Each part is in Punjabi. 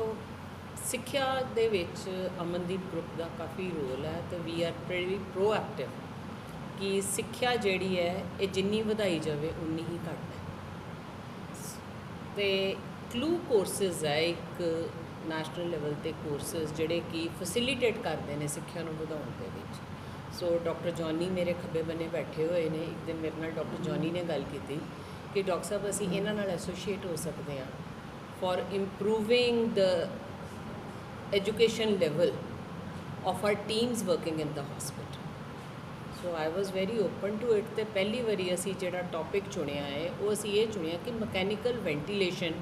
ਦੇਖੋ, ਸਿੱਖਿਆ ਦੇ ਵਿੱਚ ਅਮਨਦੀਪ ਗਰੁੱਪ ਦਾ ਕਾਫੀ ਰੋਲ ਹੈ ਤੇ ਵੀ ਆਰ ਵੈਰੀ ਪ੍ਰੋਐਕਟਿਵ ਕਿ ਸਿੱਖਿਆ ਜਿਹੜੀ ਹੈ, ਇਹ ਜਿੰਨੀ ਵਧਾਈ ਜਾਵੇ, ਉਨੀ ਹੀ ਘੱਟ ਹੈ। ਤੇ ਕਲੂ ਕੋਰਸਸ ਹੈ ਇੱਕ ਨੈਸ਼ਨਲ ਲੈਵਲ ਤੇ ਕੋਰਸਸ ਜਿਹੜੇ ਕਿ ਫੈਸਿਲਿਟੇਟ ਕਰਦੇ ਨੇ ਸਿੱਖਿਆ ਨੂੰ ਵਧਾਉਣ ਦੇ ਵਿੱਚ। ਸੋ ਡਾਕਟਰ ਜੌਨੀ ਮੇਰੇ ਖੱਬੇ ਬੰਨੇ ਬੈਠੇ ਹੋਏ ਨੇ। ਇੱਕ ਦਿਨ ਮੇਰੇ ਨਾਲ ਡਾਕਟਰ ਜੌਨੀ ਨੇ ਗੱਲ ਕੀਤੀ ਕਿ ਡਾਕਟਰ ਸਾਹਿਬ, ਅਸੀਂ ਇਹਨਾਂ ਨਾਲ ਐਸੋਸੀਏਟ ਹੋ ਸਕਦੇ ਹਾਂ। For improving the education level of our teams working in the hospital. So I was very open to it ਤੇ ਪਹਿਲੀ ਵਾਰੀ ਅਸੀਂ ਜਿਹੜਾ ਟੌਪਿਕ ਚੁਣਿਆ ਹੈ ਉਹ ਅਸੀਂ ਇਹ ਚੁਣਿਆ ਕਿ ਮਕੈਨੀਕਲ ਵੈਂਟੀਲੇਸ਼ਨ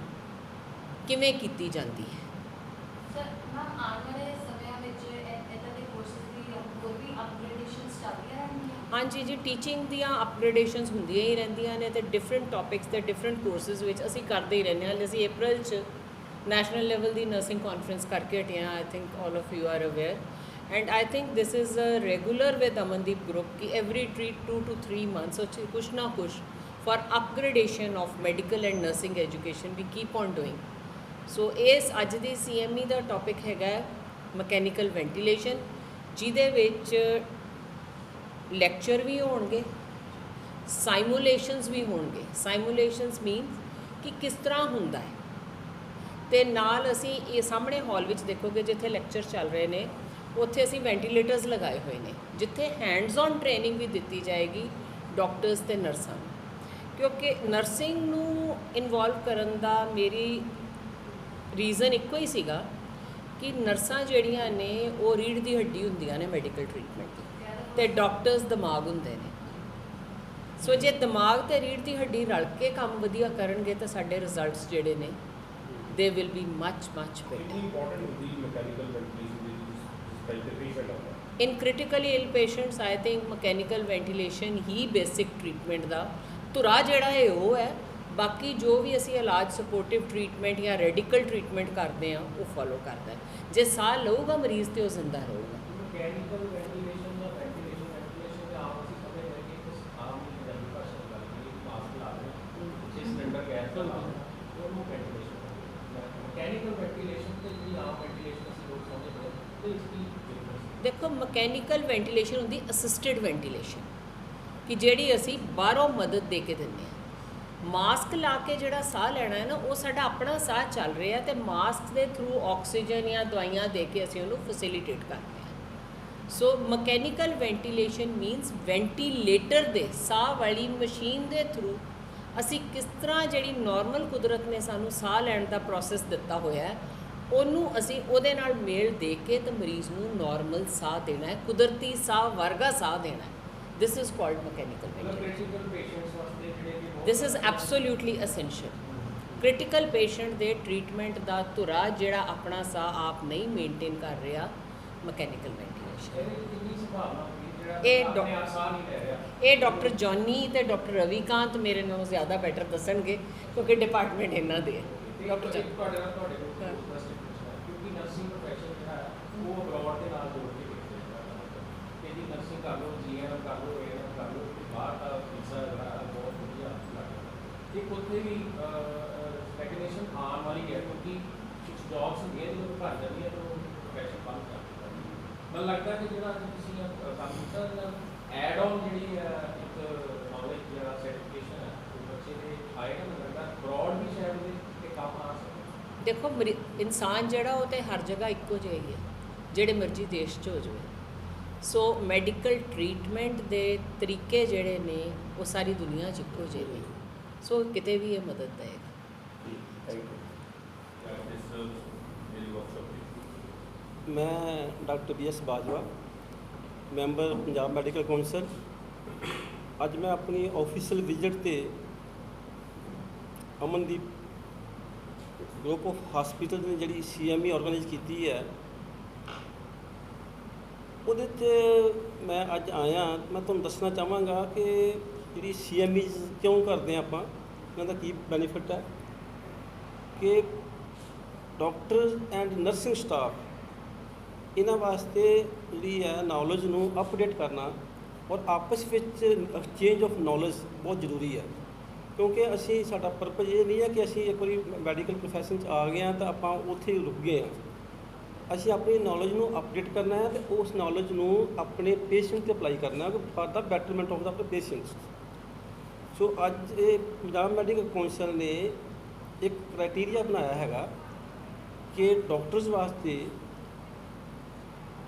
ਕਿਵੇਂ ਕੀਤੀ ਜਾਂਦੀ ਹੈ ਸਰ ਮੈਮ ਆਉਣ ਵਾਲੇ ਸਮਿਆਂ ਵਿੱਚ ਇਦਾਂ ਦੇ ਕੋਰਸਿਸ ਦੀ ਹੋਰ ਵੀ ਅਪਗ੍ਰੇਡੇਸ਼ਨਸ ਚੱਲਦੀਆਂ ਰਹਿਣਗੀਆਂ ਹਾਂਜੀ ਜੀ ਟੀਚਿੰਗ ਦੀਆਂ ਅਪਗ੍ਰੇਡੇਸ਼ਨਸ ਹੁੰਦੀਆਂ ਹੀ ਰਹਿੰਦੀਆਂ ਨੇ ਤੇ ਡਿਫਰੈਂਟ ਟੌਪਿਕਸ ਤੇ ਡਿਫਰੈਂਟ ਕੋਰਸਸ ਵਿੱਚ ਅਸੀਂ ਕਰਦੇ ਹੀ ਰਹਿੰਦੇ ਹਾਂ। ਹਾਲੇ ਅਸੀਂ April 'ਚ ਨੈਸ਼ਨਲ ਲੈਵਲ ਦੀ ਨਰਸਿੰਗ ਕਾਨਫਰੰਸ ਕਰਕੇ ਹਟੇ ਹਾਂ I think all of you are aware and I think this is a regular with Amandeep group ਕਿ ਐਵਰੀ ਟ੍ਰੀ 2 ਟੂ 3 ਮੰਥਸ ਉਹ 'ਚ ਕੁਛ ਨਾ ਕੁਛ for upgradation of medical and nursing education we keep on doing so ਇਸ ਅੱਜ ਦੀ ਸੀਐਮਈ ਦਾ ਟੌਪਿਕ ਹੈਗਾ ਮਕੈਨੀਕਲ ਵੈਂਟੀਲੇਸ਼ਨ ਜਿਹਦੇ ਵਿੱਚ ਲੈਕਚਰ ਵੀ ਹੋਣਗੇ ਸਾਈਮੂਲੇਸ਼ਨਸ ਵੀ ਹੋਣਗੇ। ਸਾਈਮੂਲੇਸ਼ਨਸ ਮੀਨਸ ਕਿ ਕਿਸ ਤਰ੍ਹਾਂ ਹੁੰਦਾ ਹੈ। ਤੇ ਨਾਲ ਅਸੀਂ ਇਹ ਸਾਹਮਣੇ ਹਾਲ ਵਿੱਚ ਦੇਖੋਗੇ ਜਿੱਥੇ ਲੈਕਚਰ ਚੱਲ ਰਹੇ ਨੇ, ਉੱਥੇ ਅਸੀਂ ਵੈਂਟੀਲੇਟਰਸ ਲਗਾਏ ਹੋਏ ਨੇ, ਜਿੱਥੇ ਹੈਂਡਸ ਔਨ ਟ੍ਰੇਨਿੰਗ ਵੀ ਦਿੱਤੀ ਜਾਏਗੀ ਡਾਕਟਰਸ ਤੇ ਨਰਸਾਂ ਨੂੰ। ਕਿਉਂਕਿ ਨਰਸਿੰਗ ਨੂੰ ਇਨਵੋਲਵ ਕਰਨ ਦਾ ਮੇਰੀ ਰੀਜ਼ਨ ਇੱਕੋ ਹੀ ਸੀਗਾ ਕਿ ਨਰਸਾਂ ਜਿਹੜੀਆਂ ਨੇ ਉਹ ਰੀੜ ਦੀ ਹੱਡੀ ਹੁੰਦੀਆਂ ਨੇ ਮੈਡੀਕਲ ਟ੍ਰੀਟਮੈਂਟ ਦੀ। ਤੇ ਡਾਕਟਰਸ ਦਿਮਾਗ ਹੁੰਦੇ ਨੇ। ਸੋ ਜੇ ਦਿਮਾਗ ਤੇ ਰੀੜ ਦੀ ਹੱਡੀ ਰਲ ਕੇ ਕੰਮ ਵਧੀਆ ਕਰਨਗੇ ਤਾਂ ਸਾਡੇ ਰਿਜ਼ਲਟਸ ਜਿਹੜੇ ਨੇ they will be much much better ਕਿੰਨੀ ਇੰਪੋਰਟੈਂਟ ਹੁੰਦੀ ਮੈਕੈਨੀਕਲ ਵੈਂਟੀਲੇਸ਼ਨ ਦੀ ਜਿਸ ਟਾਈਪ ਤੇ ਟ੍ਰੀਟਮੈਂਟ ਆਉਂਦਾ in critically ill patients i think mechanical ventilation ਹੀ ਬੇਸਿਕ ਟ੍ਰੀਟਮੈਂਟ ਦਾ। ਧੁਰਾ ਜਿਹੜਾ ਹੈ ਉਹ ਹੈ ਬਾਕੀ ਜੋ ਵੀ ਅਸੀਂ ਇਲਾਜ ਸਪੋਰਟਿਵ ਟ੍ਰੀਟਮੈਂਟ ਜਾਂ ਰੈਡੀਕਲ ਟ੍ਰੀਟਮੈਂਟ ਕਰਦੇ ਆ ਉਹ ਫੋਲੋ ਕਰਦਾ ਜੇ ਸਾਹ ਲਊਗਾ ਮਰੀਜ਼ ਤੇ ਉਹ ਜ਼ਿੰਦਾ ਰਹੂਗਾ ਮਕੈਨੀਕਲ ਵੈਂਟੀਲੇਸ਼ਨ ਜਾਂ ਵੈਂਟੀਲੇਸ਼ਨ ਵੈਂਟੀਲੇਸ਼ਨ ਦੇ ਆਮ ਅਸੀਂ ਸਮਝਦੇ ਹਾਂ ਕਿ ਇੱਕ ਆਮ ਪੰਜਾਬੀ ਭਾਸ਼ਾ ਦੀ ਗੱਲ ਕਰੀਏ ਕਿ ਮਾਸਕ ਲਾ ਰਹੇ ਜੇ ਸਿਲੰਡਰ ਉਹਨੂੰ ਵੈਂਟੀਲੇਸ਼ਨ ਮਕੈਨੀਕਲ ਵੈਂਟੀਲੇਸ਼ਨ ਤੇ ਜਿਹੜੀ ਆਮ ਵੈਂਟੀਲੇਸ਼ਨ ਅਸੀਂ ਲੋਕ ਸਮਝਦੇ ਹਾਂ, ਤੇ ਇਸ ਦੀ ਦੇਖੋ ਮਕੈਨੀਕਲ ਵੈਂਟੀਲੇਸ਼ਨ ਹੁੰਦੀ ਅਸਿਸਟਡ ਵੈਂਟੀਲੇਸ਼ਨ ਕਿ ਜਿਹੜੀ ਅਸੀਂ ਬਾਹਰੋਂ ਮਦਦ ਦੇ ਕੇ ਦਿੰਦੇ ਹਾਂ। ਮਾਸਕ ਲਾ ਕੇ ਜਿਹੜਾ ਸਾਹ ਲੈਣਾ ਹੈ ਨਾ, ਉਹ ਸਾਡਾ ਆਪਣਾ ਸਾਹ ਚੱਲ ਰਿਹਾ ਤੇ ਮਾਸਕ ਦੇ ਥਰੂ ਆਕਸੀਜਨ ਜਾਂ ਦਵਾਈਆਂ ਦੇ ਕੇ ਅਸੀਂ ਉਹਨੂੰ ਫੈਸਿਲਿਟੇਟ ਕਰਦੇ ਹਾਂ। So mechanical ventilation means ventilator ਦੇ, ਸਾਹ ਵਾਲੀ ਮਸ਼ੀਨ ਦੇ ਥਰੂ ਅਸੀਂ ਕਿਸ ਤਰ੍ਹਾਂ ਜਿਹੜੀ ਨਾਰਮਲ ਕੁਦਰਤ ਨੇ ਸਾਨੂੰ ਸਾਹ ਲੈਣ ਦਾ ਪ੍ਰੋਸੈਸ ਦਿੱਤਾ ਹੋਇਆ ਹੈ ਉਹਨੂੰ ਅਸੀਂ ਉਹਦੇ ਨਾਲ ਮੇਲ ਦੇ ਕੇ ਤੇ ਮਰੀਜ਼ ਨੂੰ ਨਾਰਮਲ ਸਾਹ ਦੇਣਾ ਹੈ ਕੁਦਰਤੀ ਸਾਹ ਵਰਗਾ ਸਾਹ ਦੇਣਾ ਹੈ। ਦਿਸ ਇਜ਼ ਕਾਲਡ ਮਕੈਨੀਕਲ ਮਤਲਬ ਵੈਂਟੀਲੇਸ਼ਨ ਕ੍ਰਿਟੀਕਲ ਪੇਸ਼ੈਂਟਸ ਵਾਸਤੇ ਜਿਹੜੇ ਕਿ ਬਹੁਤ this is absolutely essential critical patient ਦੇ ਟ੍ਰੀਟਮੈਂਟ ਦਾ ਧੁਰਾ ਜਿਹੜਾ ਆਪਣਾ ਸਾਹ ਆਪ ਨਹੀਂ ਮੇਨਟੇਨ ਕਰ ਰਿਹਾ ਮਕੈਨੀਕਲ ਵੈਂਟੀਲੇਸ਼ਨ ਇਹ ਇਹ ਡਾਕਟਰ ਜੌਨੀ ਤੇ ਡਾਕਟਰ ਰਵੀਕਾਂਤ ਮੇਰੇ ਨਾਲੋਂ ਜ਼ਿਆਦਾ ਬੈਟਰ ਦੱਸਣਗੇ ਕਿਉਂਕਿ ਡਿਪਾਰਟਮੈਂਟ ਇਹਨਾਂ ਦੇ ਡਾਕਟਰ ਜੌਨੀ ਤੁਹਾਡੇ ਨਾਲ ਤੁਹਾਡੇ ਕਿਉਂਕਿ ਨਰਸਿੰਗ ਪ੍ਰੋਫੈਸ਼ਨ ਜਿਹੜਾ ਉਹ ਅਬਰੋਡ ਦੇ ਨਾਲ ਜੋੜ ਕੇ ਤੇ ਜੀ ਨਰਸਿੰਗ ਕਰ ਲਓ ਜੀਐਨਐਮ ਕਰ ਲਓ ਏਐਨਐਮ ਕਰ ਲਓ ਬਾਹਰ ਦਾ ਵੀਜ਼ਾ ਜਿਹੜਾ ਬਹੁਤ ਵਧੀਆ ਲੱਗਦਾ ਇੱਕ ਉੱਥੇ ਵੀ ਰੈਕਗਨੀਸ਼ਨ ਆਉਣ ਵਾਲੀ ਹੈ ਕਿਉਂਕਿ ਕੁਝ ਜੌਬਸ ਹੁੰਦੀਆਂ ਜਦੋਂ ਭਰ ਜਾਂਦੀਆਂ ਤਾਂ ਪ੍ਰੋਫੈਸ਼ਨ ਬੰਦ ਕਰ ਦਿੰਦਾ ਮੈਨੂੰ ਲੱਗਦਾ ਕਿ ਜਿਹੜਾ ਤੁਸੀਂ ਕੰਮ ਕੀਤਾ ਐਡ ਆਨ ਜਿਹੜੀ ਇੱਕ ਨੌਲੇਜ ਜਿਹੜਾ ਸਰਟੀਫਿਕੇਸ਼ਨ ਹੈ ਉਹ ਬੱਚੇ ਦੇ ਆਏਗਾ ਮੈਨੂੰ ਲੱਗਦਾ ਬ੍ਰੌਡ ਵੀ ਸ਼ਾਇਦ ਉਹਦੇ ਤੇ ਕੰਮ ਆ ਸਕਦਾ ਦੇਖੋ ਮਰੀ- ਇਨਸਾਨ ਜਿਹੜਾ ਉਹ ਤੇ ਹਰ ਜਗ੍ਹਾ ਇੱਕੋ ਜਿਹਾ ਹੀ ਹੈ ਜਿਹੜੇ ਮਰਜ਼ੀ ਦੇਸ਼ 'ਚ ਹੋ ਜਾਵੇ। ਸੋ ਮੈਡੀਕਲ ਟ੍ਰੀਟਮੈਂਟ ਦੇ ਤਰੀਕੇ ਜਿਹੜੇ ਨੇ ਉਹ ਸਾਰੀ ਦੁਨੀਆ 'ਚ ਇੱਕੋ ਜਿਹੇ ਨੇ। ਸੋ ਕਿਤੇ ਵੀ ਇਹ ਮਦਦ ਦੇਗਾ ਥੈਂਕ ਯੂ ਇਸ ਮੇਰੀ ਵਰਕਸ਼ਾਪ ਮੈਂ doctor B S Bajwa, member Punjab medical council. ਅੱਜ ਮੈਂ ਆਪਣੀ ਆਫੀਸ਼ੀਅਲ ਵਿਜ਼ਿਟ ਤੇ ਅਮਨਦੀਪ ਗਰੁੱਪ ਆਫ ਹਸਪੀਟਲ ਨੇ ਜਿਹੜੀ ਸੀਐਮਈ ਆਰਗੇਨਾਈਜ਼ ਕੀਤੀ ਹੈ, ਉਹਦੇ 'ਚ ਮੈਂ ਅੱਜ ਆਇਆ। ਮੈਂ ਤੁਹਾਨੂੰ ਦੱਸਣਾ ਚਾਹਾਂਗਾ ਕਿ ਜਿਹੜੀ ਸੀਐਮਈ ਕਿਉਂ ਕਰਦੇ ਹਾਂ ਆਪਾਂ, ਇਹਨਾਂ ਦਾ ਕੀ ਬੈਨੀਫਿਟ ਹੈ ਕਿ ਡਾਕਟਰ ਐਂਡ ਨਰਸਿੰਗ ਸਟਾਫ ਇਹਨਾਂ ਵਾਸਤੇ ਜਿਹੜੀ ਹੈ ਨੌਲੇਜ ਨੂੰ ਅਪਡੇਟ ਕਰਨਾ ਔਰ ਆਪਸ ਵਿੱਚ ਐਕਸਚੇਂਜ ਆਫ ਨੌਲੇਜ ਬਹੁਤ ਜ਼ਰੂਰੀ ਹੈ। ਕਿਉਂਕਿ ਅਸੀਂ, ਸਾਡਾ ਪਰਪਸ ਇਹ ਨਹੀਂ ਹੈ ਕਿ ਅਸੀਂ ਇੱਕ ਵਾਰੀ ਮੈਡੀਕਲ ਪ੍ਰੋਫੈਸ਼ਨ 'ਚ ਆ ਗਏ ਹਾਂ ਤਾਂ ਆਪਾਂ ਉੱਥੇ ਹੀ ਰੁਕ ਗਏ ਹਾਂ। ਅਸੀਂ ਆਪਣੀ ਨੌਲੇਜ ਨੂੰ ਅਪਡੇਟ ਕਰਨਾ ਹੈ ਤੇ ਉਸ ਨੌਲੇਜ ਨੂੰ ਆਪਣੇ ਪੇਸ਼ੈਂਟ ਤੇ ਅਪਲਾਈ ਕਰਨਾ ਹੈ for the betterment of the patients so ਅੱਜ ਇਹ ਪੰਜਾਬ ਮੈਡੀਕਲ ਕੌਂਸਲ ਨੇ ਇੱਕ ਕ੍ਰਾਈਟੇਰੀਆ ਬਣਾਇਆ ਹੈਗਾ ਕਿ ਡਾਕਟਰਸ ਵਾਸਤੇ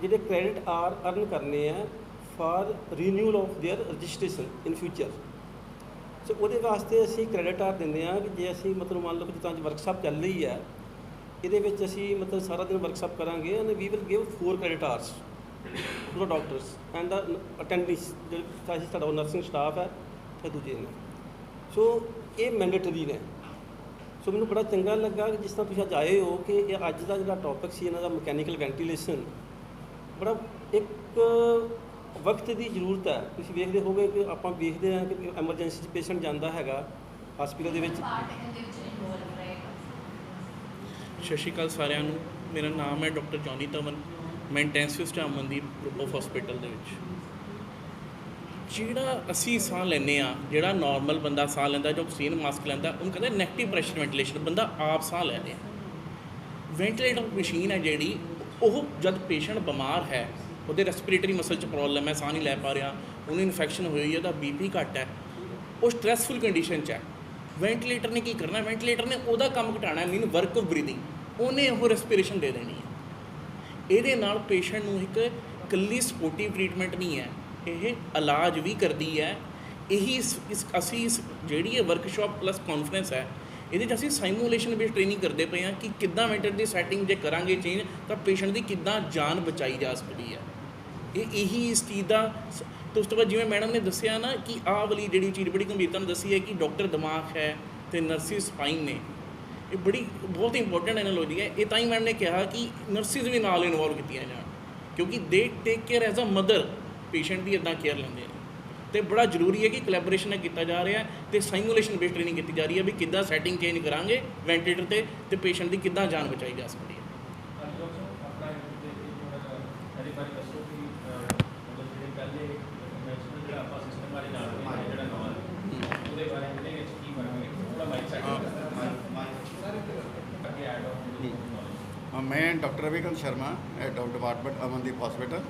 ਜਿਹੜੇ ਕ੍ਰੈਡਿਟ ਆਰ ਅਰਨ ਕਰਨੇ ਆ for renewal of their registration in future so ਉਹਦੇ ਵਾਸਤੇ ਅਸੀਂ ਕ੍ਰੈਡਿਟ ਆਰ ਦਿੰਦੇ ਆ ਕਿ ਜੇ ਅਸੀਂ ਮਤਲਬ ਮੰਨ ਲਓ ਕਿ ਜਿੱਦਾਂ ਅੱਜ ਵਰਕਸ਼ਾਪ ਚੱਲ ਰਹੀ ਹੈ ਇਹਦੇ ਵਿੱਚ ਅਸੀਂ ਮਤਲਬ ਸਾਰਾ ਦਿਨ ਵਰਕਸ਼ਾਪ ਕਰਾਂਗੇ and we will give 4 credit hours to doctors and the attendants ਜਿਹੜੇ ਸਾਡਾ ਸਾਡਾ ਨਰਸਿੰਗ ਸਟਾਫ ਹੈ ਤੇ ਦੂਜੇ ਨੇ ਸੋ ਇਹ ਮੈਂਡੇਟਰੀ ਨੇ ਸੋ ਮੈਨੂੰ ਬੜਾ ਚੰਗਾ ਲੱਗਾ ਕਿ ਜਿਸ ਤਰ੍ਹਾਂ ਤੁਸੀਂ ਅੱਜ ਆਏ ਹੋ ਕਿ ਇਹ ਅੱਜ ਦਾ ਜਿਹੜਾ ਟੌਪਿਕ ਸੀ ਇਹਨਾਂ ਦਾ ਮਕੈਨੀਕਲ ਵੈਂਟੀਲੇਸ਼ਨ ਬੜਾ ਇੱਕ ਵਕਤ ਦੀ ਜ਼ਰੂਰਤ ਹੈ। ਤੁਸੀਂ ਵੇਖਦੇ ਹੋਗੇ ਕਿ ਆਪਾਂ ਵੇਖਦੇ ਹਾਂ ਕਿ ਐਮਰਜੈਂਸੀ 'ਚ ਪੇਸ਼ੈਂਟ ਜਾਂਦਾ ਹੈਗਾ ਹਸਪੀਟਲ ਦੇ ਵਿੱਚ। ਸਤਿ ਸ਼੍ਰੀ ਅਕਾਲ ਸਾਰਿਆਂ ਨੂੰ। ਮੇਰਾ ਨਾਮ ਹੈ ਡਾਕਟਰ ਜੌਨੀ ਧਵਨ ਮੈਂ ਇੰਟੈਂਸਿਵਿਸਟ ਹਾਂ ਅਮਨਦੀਪ ਗਰੁੱਪ ਆਫ ਹਸਪੀਟਲ ਦੇ ਵਿੱਚ। ਜਿਹੜਾ ਅਸੀਂ ਸਾਹ ਲੈਂਦੇ ਆ ਜਿਹੜਾ ਨਾਰਮਲ ਬੰਦਾ ਸਾਹ ਲੈਂਦਾ, ਜੋ ਆਕਸੀਜਨ ਮਾਸਕ ਲੈਂਦਾ, ਉਹਨੂੰ ਕਹਿੰਦੇ ਨੈਗੇਟਿਵ ਪ੍ਰੈਸ਼ਰ ਵੈਂਟੀਲੇਸ਼ਨ ਬੰਦਾ ਆਪ ਸਾਹ ਲੈ ਰਿਹਾ ਵੈਂਟੀਲੇਟਰ ਮਸ਼ੀਨ ਹੈ ਜਿਹੜੀ ਉਹ ਜਦ ਪੇਸ਼ੈਂਟ ਬਿਮਾਰ ਹੈ, ਉਹਦੇ ਰੈਸਪੀਰੇਟਰੀ ਮਸਲ 'ਚ ਪ੍ਰੋਬਲਮ ਹੈ, ਸਾਹ ਨਹੀਂ ਲੈ ਪਾ ਰਿਹਾ, ਉਹਨੂੰ ਇਨਫੈਕਸ਼ਨ ਹੋਈ ਹੈ, ਉਹਦਾ ਬੀਪੀ ਘੱਟ ਹੈ, ਉਹ ਸਟ੍ਰੈਸਫੁਲ ਕੰਡੀਸ਼ਨ 'ਚ ਹੈ। ਵੈਂਟੀਲੇਟਰ ਨੇ ਕੀ ਕਰਨਾ ਵੈਂਟੀਲੇਟਰ ਨੇ ਉਹਦਾ ਕੰਮ ਘਟਾਣਾ ਮੀਨ ਵਰਕ ਆਫ ਬਰੀਥਿੰਗ ਉਹਨੇ ਉਹ ਰੈਸਪੀਰੇਸ਼ਨ ਦੇ ਦੇਣੀ ਹੈ। ਇਹਦੇ ਨਾਲ ਪੇਸ਼ੈਂਟ ਨੂੰ ਇੱਕ ਇਕੱਲੀ ਸਪੋਰਟਿਵ ਟ੍ਰੀਟਮੈਂਟ ਨਹੀਂ ਹੈ, ਇਹ ਇਲਾਜ ਵੀ ਕਰਦੀ ਹੈ। ਇਹੀ ਇਸ, ਇਸ- ਅਸੀਂ ਇਸ ਜਿਹੜੀ ਇਹ ਵਰਕਸ਼ਾਪ ਪਲੱਸ ਕਾਨਫਰੰਸ ਹੈ ਇਹਦੇ 'ਚ ਅਸੀਂ ਸਾਈਮੂਲੇਸ਼ਨ ਬੇਸਡ ਟ੍ਰੇਨਿੰਗ ਕਰਦੇ ਪਏ ਹਾਂ ਕਿ ਕਿੱਦਾਂ ਮੈਂਟਰ ਦੀ ਸੈਟਿੰਗ ਜੇ ਕਰਾਂਗੇ ਚੇਂਜ ਤਾਂ ਪੇਸ਼ੈਂਟ ਦੀ ਕਿੱਦਾਂ ਜਾਨ ਬਚਾਈ ਜਾ ਸਕਦੀ ਹੈ। ਇਹ ਇਹੀ ਇਸ ਚੀਜ਼ ਦਾ ਸ- ਤੇ ਉਸ ਤੋਂ ਬਾਅਦ ਜਿਵੇਂ ਮੈਡਮ ਨੇ ਦੱਸਿਆ ਨਾ ਕਿ ਆਹ ਵਾਲੀ ਜਿਹੜੀ ਚੀਜ਼ ਬੜੀ ਗੰਭੀਰਤਾ ਨਾਲ ਦੱਸੀ ਹੈ ਕਿ ਡਾਕਟਰ ਦਿਮਾਗ ਹੈ ਤੇ ਨਰਸਿਸ ਸਪਾਈਨ ਨੇ। ਇਹ ਬੜੀ, ਬਹੁਤ ਇੰਪੋਰਟੈਂਟ ਐਨਾਲੋਜੀ ਹੈ। ਇਹ ਤਾਂ ਹੀ ਮੈਡਮ ਨੇ ਕਿਹਾ ਕਿ ਨਰਸਿਸ ਵੀ ਨਾਲ ਇਨਵੋਲਵ ਕੀਤੀਆਂ ਜਾਣ, ਕਿਉਂਕਿ they take care as a mother patient ਦੀ ਇਦਾਂ ਕੇਅਰ ਲੈਂਦੇ ਨੇ। ਤੇ ਬੜਾ ਜ਼ਰੂਰੀ ਹੈ ਕਿ ਕੋਲੈਬੋਰੇਸ਼ਨ ਕੀਤਾ ਜਾ ਰਿਹਾ ਹੈ ਤੇ ਸਾਈਮੂਲੇਸ਼ਨ ਬੇਸਡ ਟ੍ਰੇਨਿੰਗ ਕੀਤੀ ਜਾ ਰਹੀ ਹੈ ਵੀ ਕਿੱਦਾਂ ਸੈਟਿੰਗ ਚੇਂਜ ਕਰਾਂਗੇ ਵੈਂਟੀਲੇਟਰ ਤੇ ਤੇ ਪੇਸ਼ੈਂਟ ਦੀ ਕਿੱਦਾਂ ਜਾਨ ਬਚਾਈ ਜਾ ਸਕਦੀ ਹੈ। ਮੈਂ doctor Ravikant Sharma head of department Amandeep hospital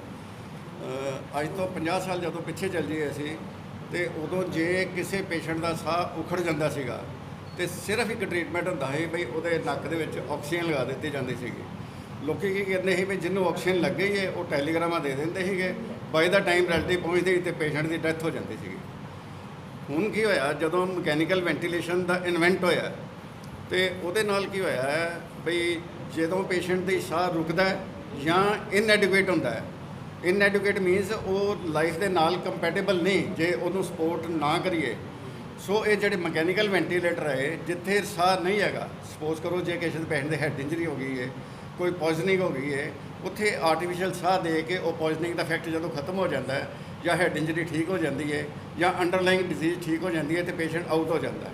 ਅੱਜ ਤੋਂ 50 ਸਾਲ ਜਦੋਂ ਪਿੱਛੇ ਚੱਲ ਜੀਏ ਅਸੀਂ, ਤੇ ਉਦੋਂ ਜੇ ਕਿਸੇ ਪੇਸ਼ੈਂਟ ਦਾ ਸਾਹ ਉਖੜ ਜਾਂਦਾ ਸੀਗਾ, ਤੇ ਸਿਰਫ ਇੱਕ ਟ੍ਰੀਟਮੈਂਟ ਹੁੰਦਾ ਸੀ ਬਈ ਉਹਦੇ ਨੱਕ ਦੇ ਵਿੱਚ ਆਕਸੀਜਨ ਲਗਾ ਦਿੱਤੀ ਜਾਂਦੀ ਸੀਗੀ। ਲੋਕੀ ਕੀ ਕਹਿੰਦੇ ਸੀ ਵੀ ਜਿਹਨੂੰ ਆਕਸੀਜਨ ਲੱਗ ਗਈ ਹੈ ਉਹ ਟੈਲੀਗ੍ਰਾਮਾਂ ਦੇ ਦਿੰਦੇ ਸੀਗੇ, ਬਾਈ ਦਾ ਟਾਈਮ ਰਿਲੇਟਿਵ ਪਹੁੰਚਦੀ ਸੀ ਤੇ ਪੇਸ਼ੈਂਟ ਦੀ ਡੈਥ ਹੋ ਜਾਂਦੀ ਸੀਗੀ। ਹੁਣ ਕੀ ਹੋਇਆ, ਜਦੋਂ ਮਕੈਨੀਕਲ ਵੈਂਟੀਲੇਸ਼ਨ ਦਾ ਇਨਵੈਂਟ ਹੋਇਆ, ਤੇ ਉਹਦੇ ਨਾਲ ਕੀ ਹੋਇਆ ਬਈ ਜਦੋਂ ਪੇਸ਼ੈਂਟ ਦੀ ਸਾਹ ਰੁਕਦਾ ਜਾਂ ਇਨਐਡਕੁਏਟ ਹੁੰਦਾ ਹੈ ਇਨਐਡੂਕੇਟ ਮੀਨਸ ਉਹ ਲਾਈਫ ਦੇ ਨਾਲ ਕੰਪੈਟੀਬਲ ਨਹੀਂ, ਜੇ ਉਹਨੂੰ ਸਪੋਰਟ ਨਾ ਕਰੀਏ। ਸੋ ਇਹ ਜਿਹੜੇ ਮਕੈਨੀਕਲ ਵੈਂਟੀਲੇਟਰ ਹੈ ਜਿੱਥੇ ਸਾਹ ਨਹੀਂ ਹੈਗਾ ਸਪੋਜ਼ ਕਰੋ ਜੇ ਕਿਸੇ ਦੇ ਪੇਸ਼ੈਂਟ ਦੇ ਹੈਡ ਇੰਜਰੀ ਹੋ ਗਈ ਹੈ ਕੋਈ ਪੋਇਜ਼ਨਿੰਗ ਹੋ ਗਈ ਹੈ ਉੱਥੇ ਆਰਟੀਫੀਸ਼ੀਅਲ ਸਾਹ ਦੇ ਕੇ ਉਹ ਪੋਇਜ਼ਨਿੰਗ ਦਾ ਇਫੈਕਟ ਜਦੋਂ ਖਤਮ ਹੋ ਜਾਂਦਾ ਹੈ, ਜਾਂ ਹੈਡ ਇੰਜਰੀ ਠੀਕ ਹੋ ਜਾਂਦੀ ਹੈ ਜਾਂ ਅੰਡਰਲਾਈਨ ਡਿਜ਼ੀਜ਼ ਠੀਕ ਹੋ ਜਾਂਦੀ ਹੈ ਤੇ ਪੇਸ਼ੈਂਟ ਆਊਟ ਹੋ ਜਾਂਦਾ ਹੈ।